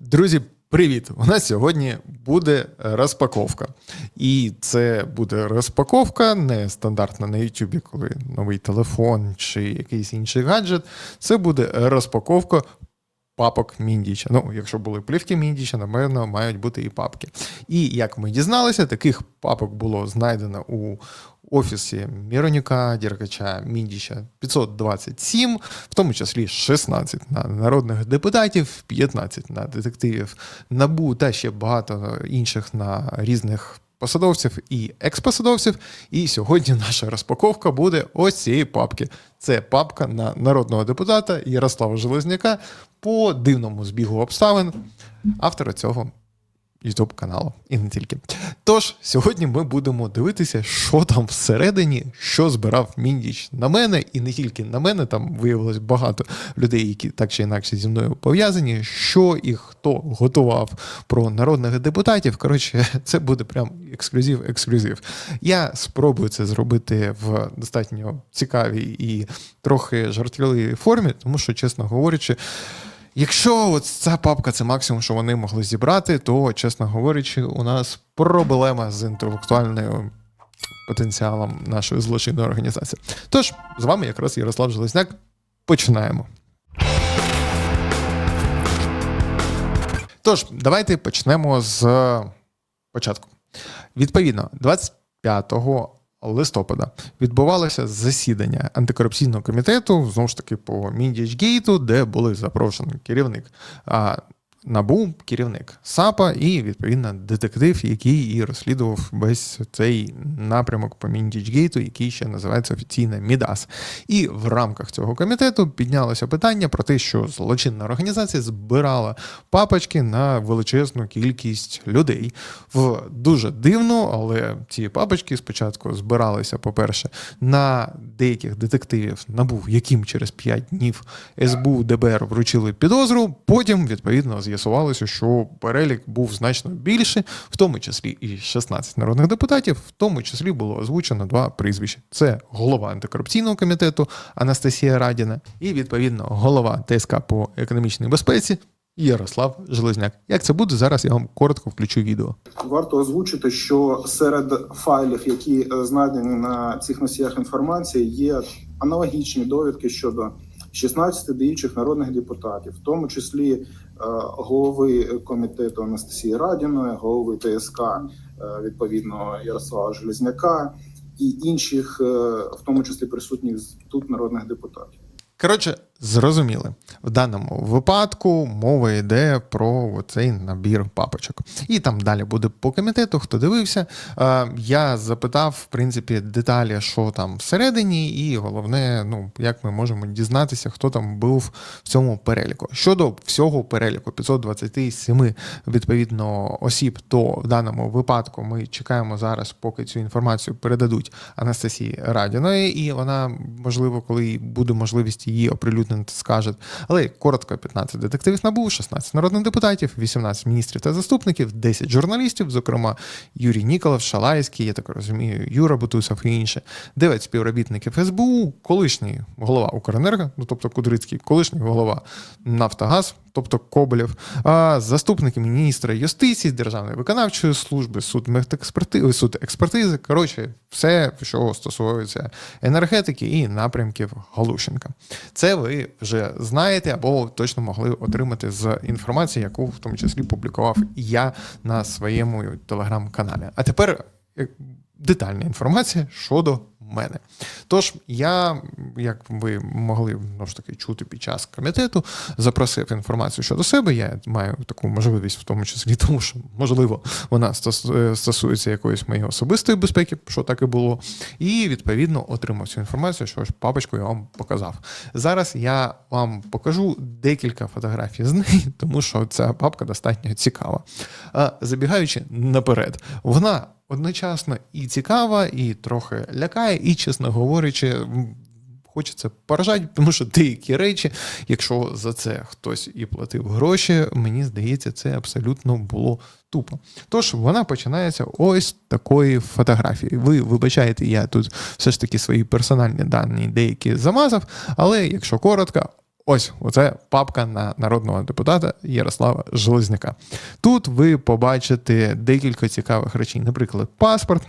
Друзі, привіт! У нас сьогодні буде розпаковка. І це буде розпаковка не стандартна на YouTube, коли новий телефон чи якийсь інший гаджет. Це буде розпаковка папок Міндіча. Ну, якщо були плівки Міндіча, напевно, мають бути і папки. І як ми дізналися, таких папок було знайдено у офісі Міронюка, Діркача, Міндіча 527, в тому числі 16 на народних депутатів, 15 на детективів НАБУ та ще багато інших на різних посадовців і експосадовців. І сьогодні наша розпаковка буде ось цієї папки. Це папка на народного депутата Ярослава Железняка по дивному збігу обставин автора цього YouTube каналу і не тільки. Тож сьогодні ми будемо дивитися, що там всередині, що збирав Міндіч на мене, і не тільки на мене. Там виявилось багато людей, які так чи інакше зі мною пов'язані. Що і хто готував про народних депутатів. Коротше, це буде прям ексклюзив, ексклюзив. Я спробую це зробити в достатньо цікавій і трохи жартівливій формі, тому що, чесно говорячи. Якщо от ця папка це максимум, що вони могли зібрати, то, чесно говорячи, у нас проблема з інтелектуальним потенціалом нашої злочинної організації. Тож, з вами якраз Ярослав Железняк. Починаємо. Тож, давайте почнемо з початку. Відповідно, 25 листопада відбувалося засідання антикорупційного комітету, знову ж таки, по Міндічгейту, де були запрошені керівник НАБУ, керівник САПа і, відповідно, детектив, який і розслідував весь цей напрямок по Міндічгейту, який ще називається офіційно Мідас. І в рамках цього комітету піднялося питання про те, що злочинна організація збирала папочки на величезну кількість людей. В дуже дивно, але ці папочки спочатку збиралися, по-перше, на деяких детективів набув, яким через 5 днів СБУ ДБР вручили підозру. Потім, відповідно, з'ясувалося, що перелік був значно більше, в тому числі і 16 народних депутатів, в тому числі було озвучено два прізвища: це голова антикорупційного комітету Анастасія Радіна і відповідно голова ТСК по економічній безпеці. Ярослав Железняк. Як це буде зараз? Я вам коротко включу відео. Варто озвучити, що серед файлів, які е, знайдені на цих носіях інформації, є аналогічні довідки щодо 16 діючих народних депутатів, в тому числі е, голови комітету Анастасії Радіної, голови ТСК е, відповідно Ярослава Железняка і інших, е, в тому числі присутніх тут народних депутатів. Коротше, зрозуміли, в даному випадку мова йде про цей набір папочок. І там далі буде по комітету, хто дивився. Е, Я запитав, в принципі, деталі, що там всередині, і головне, ну, як ми можемо дізнатися, хто там був в цьому переліку. Щодо всього переліку 527 відповідно осіб, то в даному випадку ми чекаємо зараз, поки цю інформацію передадуть Анастасії Радіної, і вона, можливо, коли буде можливість її оприлюднити, скаже. Але коротко: 15 детективів набув, 16 народних депутатів, 18 міністрів та заступників, 10 журналістів, зокрема Юрій Ніколов, Шалайський, я так розумію, Юра Бутусов і інше, 9 співробітників СБУ, колишній голова Укренерго, ну тобто Кудрицький, колишній голова Нафтогаз. Тобто Коболєв, заступники міністра юстиції, Державної виконавчої служби, суд медекспертизи, суд експертизи. Коротше, все, що стосується енергетики і напрямків Галущенка. Це ви вже знаєте або точно могли отримати з інформації, яку в тому числі публікував я на своєму телеграм-каналі. А тепер е, детальна інформація щодо мене. Тож я, як ви могли ну ж таки чути під час комітету, запросив інформацію щодо себе. Я маю таку можливість, в тому числі, тому що можливо вона стосується якоїсь моєї особистої безпеки, що так і було. І відповідно отримав цю інформацію, що ж папочку я вам показав. Зараз я вам покажу декілька фотографій з неї, тому що ця папка достатньо цікава. Забігаючи наперед, вона одночасно і цікава, і трохи лякає, і, чесно говорячи, хочеться поражати, тому що деякі речі, якщо за це хтось і платив гроші, мені здається, це абсолютно було тупо. Тож вона починається ось такої фотографії. Ви вибачаєте, я тут все ж таки свої персональні дані деякі замазав, але якщо коротко, Ось оце папка на народного депутата Ярослава Железняка. Тут ви побачите декілька цікавих речей, наприклад, паспорт.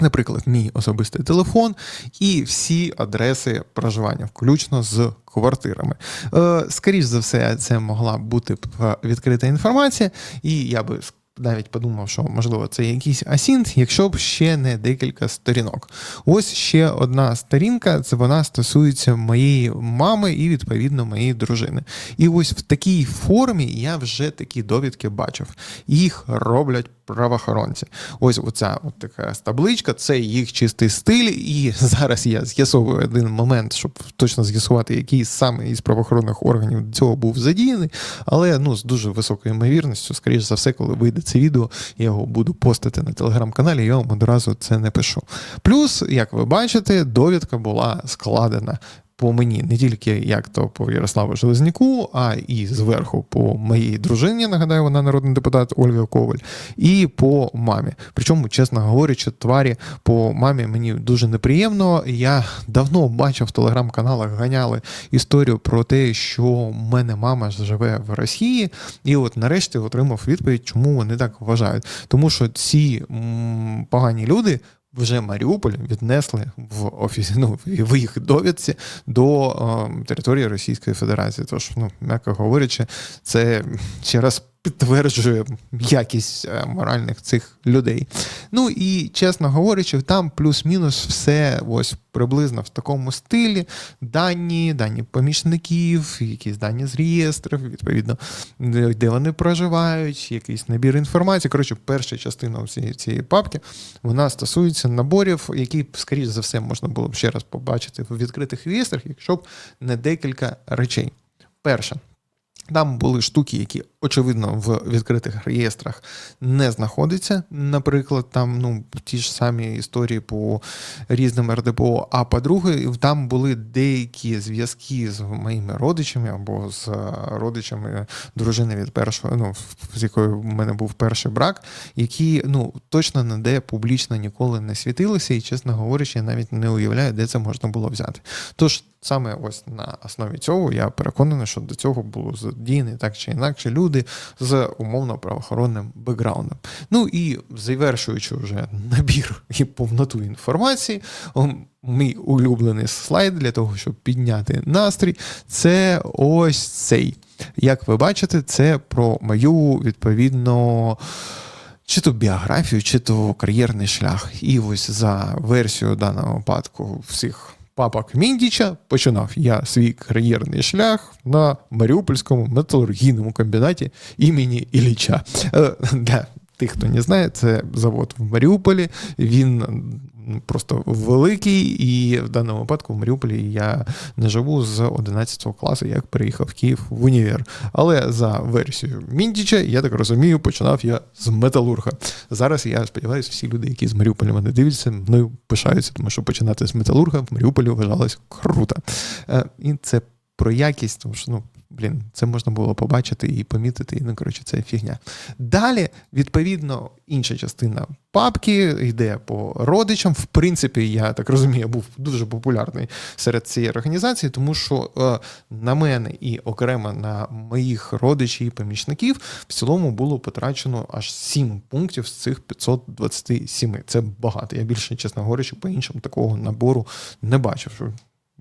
Наприклад, мій особистий телефон і всі адреси проживання, включно з квартирами. Е, скоріш за все, це могла бути відкрита інформація, і я би навіть подумав, що можливо це якийсь асінт, якщо б ще не декілька сторінок. Ось ще одна сторінка, це вона стосується моєї мами і відповідно моєї дружини. І ось в такій формі я вже такі довідки бачив. Їх роблять правоохоронці. Ось оця от така табличка, це їх чистий стиль. І зараз я з'ясовую один момент, щоб точно з'ясувати, який саме із правоохоронних органів цього був задіяний. Але ну з дуже високою ймовірністю, скоріш за все, коли вийде це відео, я його буду постити на телеграм-каналі, я вам одразу це не пишу. Плюс, як ви бачите, довідка була складена. По мені не тільки як то по Ярославу Железняку, а і зверху по моїй дружині. Нагадаю, вона народний депутат Ольга Коваль, і по мамі. Причому, чесно говорячи, тварі по мамі мені дуже неприємно. Я давно бачив в телеграм-каналах ганяли історію про те, що в мене мама живе в Росії, і от нарешті отримав відповідь, чому вони так вважають. Тому що ці м, погані люди. Вже Маріуполь віднесли в офісі, ну, в їх довідці до е, території Російської Федерації. Тож, ну, м'яко говорячи, це ще раз підтверджує якість е, моральних цих людей. Ну і чесно говорячи, там плюс-мінус все ось приблизно в такому стилі. Дані, дані помічників, якісь дані з реєстрів, відповідно, де вони проживають, якийсь набір інформації. Коротше, перша частина цієї, цієї папки вона стосується наборів, які, скоріш за все, можна було б ще раз побачити в відкритих реєстрах, якщо б не декілька речей. Перше. Там були штуки, які очевидно в відкритих реєстрах не знаходяться. Наприклад, там ну ті ж самі історії по різним РДПО. А по-друге, там були деякі зв'язки з моїми родичами або з е, родичами дружини від першого, ну з якою в мене був перший брак, які ну точно ніде публічно ніколи не світилися, і чесно говорячи, я навіть не уявляю, де це можна було взяти. Тож саме ось на основі цього я переконаний, що до цього було задіяні так чи інакше люди з умовно правоохоронним бекграундом. Ну і завершуючи вже набір і повноту інформації, мій улюблений слайд для того, щоб підняти настрій, це ось цей. Як ви бачите, це про мою відповідно. Чи то біографію, чи то кар'єрний шлях. І ось за версією даного випадку всіх папок Кміндіча починав я свій кар'єрний шлях на Маріупольському металургійному комбінаті імені Ілліча. Е, Для тих, хто не знає, це завод в Маріуполі. Він просто великий, і в даному випадку в Маріуполі я не живу з 11 класу, як переїхав в Київ в універ. Але за версією Міндіча, я так розумію, починав я з металурга. Зараз я сподіваюся, всі люди, які з Маріуполя мене дивляться, мною пишаються, тому що починати з металурга в Маріуполі вважалось круто. Е, І це про якість, тому що ну. Блін, це можна було побачити і помітити, і ну коротше, це фігня. Далі, відповідно, інша частина папки йде по родичам. В принципі, я так розумію, був дуже популярний серед цієї організації, тому що е, на мене і окремо на моїх родичів і помічників в цілому було потрачено аж 7 пунктів з цих 527. Це багато. Я більше, чесно говорячи, по іншому такого набору не бачив.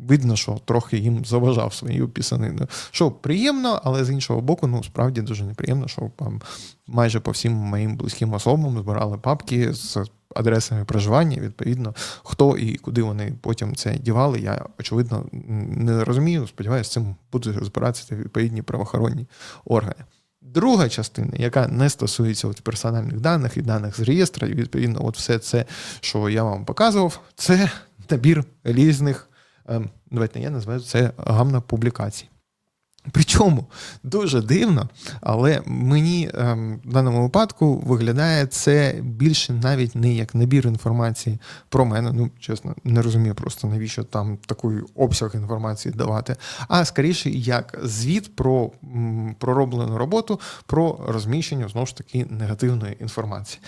Видно, що трохи їм заважав своєю пісаниною. Що приємно, але з іншого боку, ну справді дуже неприємно, що там майже по всім моїм близьким особам збирали папки з адресами проживання. Відповідно, хто і куди вони потім це дівали, я очевидно не розумію. Сподіваюся, цим будуть розбиратися відповідні правоохоронні органи. Друга частина, яка не стосується от персональних даних і даних з реєстра, і відповідно, от все це, що я вам показував, це набір різних. Ем, давайте я називаю це гамна публікацій. Причому дуже дивно, але мені ем, в даному випадку виглядає це більше навіть не як набір інформації про мене. Ну, чесно, не розумію просто навіщо там такий обсяг інформації давати, а скоріше як звіт про м, пророблену роботу, про розміщення знову ж таки негативної інформації.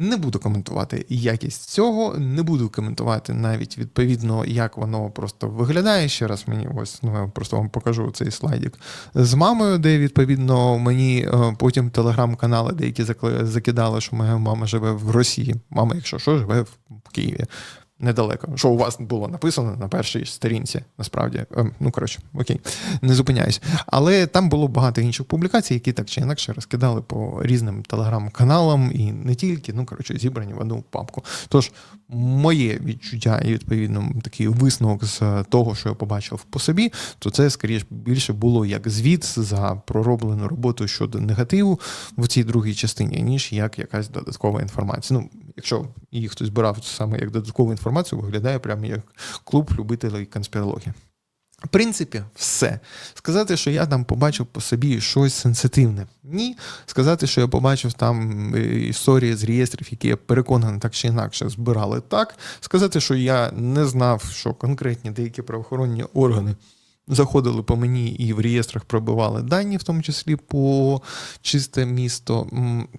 Не буду коментувати якість цього, не буду коментувати навіть відповідно, як воно просто виглядає. Ще раз мені ось ну я просто вам покажу цей слайдик з мамою, де відповідно мені е, потім телеграм-канали деякі закидали, що моя мама живе в Росії. Мама, якщо що, живе в Києві. Недалеко, що у вас було написано на першій сторінці, насправді. Ем, Ну, коротше, окей, не зупиняюсь. Але там було багато інших публікацій, які так чи інакше розкидали по різним телеграм-каналам і не тільки, ну коротше, зібрані в одну папку. Тож, моє відчуття і відповідно такий висновок з того, що я побачив по собі, то це скоріш більше було як звіт за пророблену роботу щодо негативу в цій другій частині, ніж як якась додаткова інформація. Ну, якщо її хтось збирав саме як додаткову інформацію, виглядає прямо як клуб любителей конспірології. В принципі, все. Сказати, що я там побачив по собі щось сенситивне. Ні. Сказати, що я побачив там е, історії з реєстрів, які я переконаний так чи інакше збирали так. Сказати, що я не знав, що конкретні деякі правоохоронні органи заходили по мені і в реєстрах пробивали дані, в тому числі по чисте місто.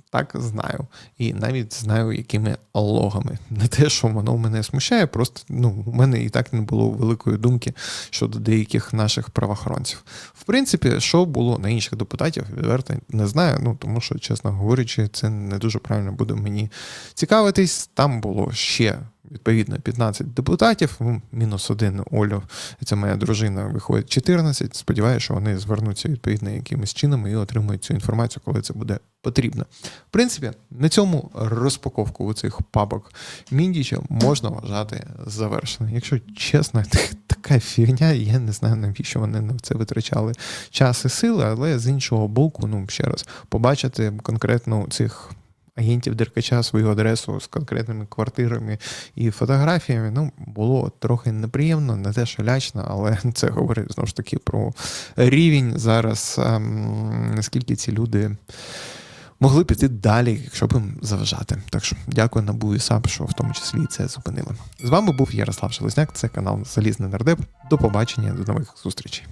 Так, знаю. І навіть знаю, якими логами. Не те, що воно мене смущає, просто ну, у мене і так не було великої думки щодо деяких наших правоохоронців. В принципі, що було на інших депутатів, відверто не знаю. Ну тому що, чесно говорячи, це не дуже правильно буде мені цікавитись. Там було ще. Відповідно, 15 депутатів, ну, мінус один Олю, це моя дружина, виходить 14. Сподіваюся, що вони звернуться відповідно якимось чином і отримують цю інформацію, коли це буде потрібно. В принципі, на цьому розпаковку у цих папок Міндіча можна вважати завершеною. Якщо чесно, така фігня, я не знаю, навіщо вони на це витрачали час і сили, але з іншого боку, ну ще раз, побачити конкретно цих. Агентів Деркача свою адресу з конкретними квартирами і фотографіями. Ну, було трохи неприємно, не те, що лячно, але це говорить знову ж таки про рівень зараз, ем, наскільки ці люди могли піти далі, якщо б їм заважати. Так що дякую НАБУ і САП, що в тому числі це зупинили. З вами був Ярослав Шелесняк, це канал Залізний Нардеп. До побачення, до нових зустрічей.